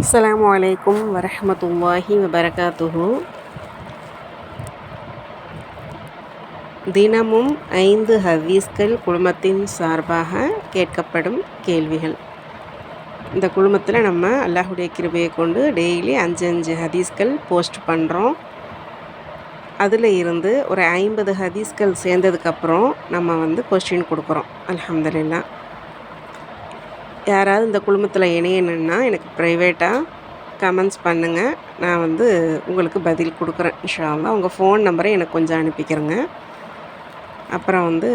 அஸ்லாம் வலைக்கும் வரமத்துல்லாஹி வபரகாத்துஹு தினமும் ஐந்து ஹதீஸ்கள் குழுமத்தின் சார்பாக கேட்கப்படும் கேள்விகள். இந்த குழுமத்தில் நம்ம அல்லாஹுடைய கிருபையை கொண்டு டெய்லி அஞ்சு அஞ்சு ஹதீஸ்கள் போஸ்ட் பண்ணுறோம் அதில் இருந்து ஒரு ஐம்பது ஹதீஸ்கள் சேர்ந்ததுக்கப்புறம் நம்ம வந்து கொஸ்டின் கொடுக்குறோம். அல்ஹம்துலில்லாஹ். யாராவது இந்த குழுமத்தில் இணையணுன்னா எனக்கு ப்ரைவேட்டாக கமெண்ட்ஸ் பண்ணுங்கள் நான் வந்து உங்களுக்கு பதில் கொடுக்குறேன் இன்ஷா உங்கள் ஃபோன் நம்பரை எனக்கு கொஞ்சம் அனுப்பிக்கிறேங்க. அப்புறம் வந்து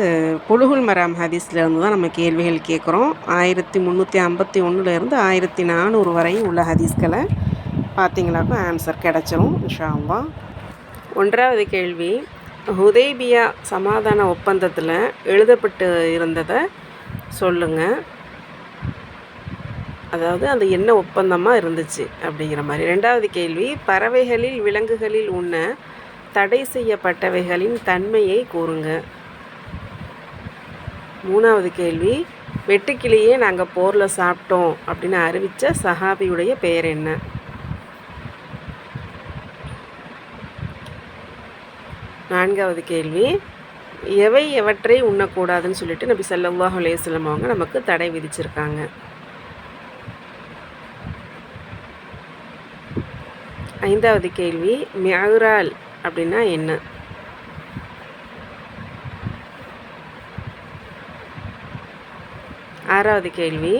புலுகுல் மராம் ஹதீஸ்லேருந்து தான் நம்ம கேள்விகள் கேட்குறோம். ஆயிரத்தி முந்நூற்றி ஐம்பத்தி ஒன்றுலேருந்து ஆயிரத்தி நானூறு வரையும் உள்ள ஹதீஸ்களை பார்த்தீங்களாக்கும் ஆன்சர் கிடச்சிரும் இன்ஷா ஒன்றாவது கேள்வி ஹுதேபியா சமாதான ஒப்பந்தத்தில் எழுதப்பட்டு இருந்ததை சொல்லுங்கள் அதாவது அந்த என்ன ஒப்பந்தமாக இருந்துச்சு அப்படிங்கிற மாதிரி. ரெண்டாவது கேள்வி பறவைகளில் விலங்குகளில் உண்ண தடை செய்யப்பட்டவைகளின் தன்மையை கூறுங்க. மூணாவது கேள்வி வெட்டுக்கிளியே நாங்கள் போரில் சாப்பிட்டோம் அப்படின்னு அறிவித்த சஹாபியுடைய பெயர் என்ன? நான்காவது கேள்வி எவை எவற்றை உண்ணக்கூடாதுன்னு சொல்லிட்டு நபி சல்லாஹ் அலையம் அவங்க நமக்கு தடை விதிச்சிருக்காங்க. ஐந்தாவது கேள்வி மியரால் அப்படின்னா என்ன? ஆறாவது கேள்வி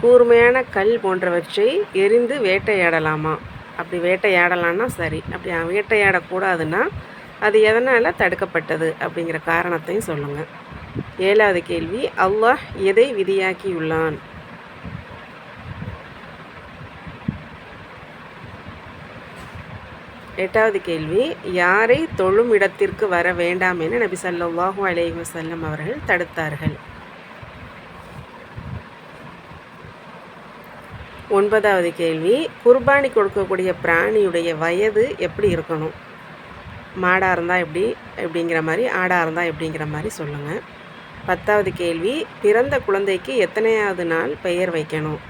கூர்மையான கல் போன்றவற்றை எரிந்து வேட்டையாடலாமா? அப்படி வேட்டையாடலான்னா சரி. அப்படி வேட்டையாடக்கூடாதுன்னா அது எதனால் தடுக்கப்பட்டது அப்படிங்கிற காரணத்தையும் சொல்லுங்கள் ஏழாவது கேள்வி அல்லாஹ் எதை விதியாக்கியுள்ளான்? எட்டாவது கேள்வி யாரை தொழும் இடத்திற்கு வர வேண்டாம் என நபி ஸல்லல்லாஹு அலை வசல்லம் அவர்கள் தடுத்தார்கள். ஒன்பதாவது கேள்வி குர்பானி கொடுக்கக்கூடிய பிராணியுடைய வயது எப்படி இருக்கணும்? மாடாக இருந்தால் எப்படி எப்படிங்கிற மாதிரி ஆடாக இருந்தால் எப்படிங்கிற மாதிரி சொல்லுங்கள் பத்தாவது கேள்வி பிறந்த குழந்தைக்கு எத்தனையாவது நாள் பெயர் வைக்கணும்?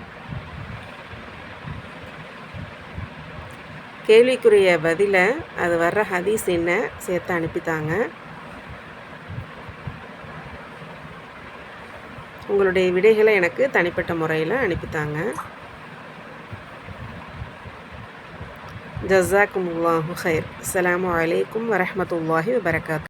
கேள்விக்குரிய பதிலை அது வர்ற ஹதீஸ் என்ன சேர்த்து அனுப்பித்தாங்க. உங்களுடைய விடைகளை எனக்கு தனிப்பட்ட முறையில் அனுப்பித்தாங்க. ஜஸாக்குமுல்லாஹு ஹைர் அஸ்ஸலாமு அலைக்கும் வரஹ்மத்துல்லாஹி வபரகாத்து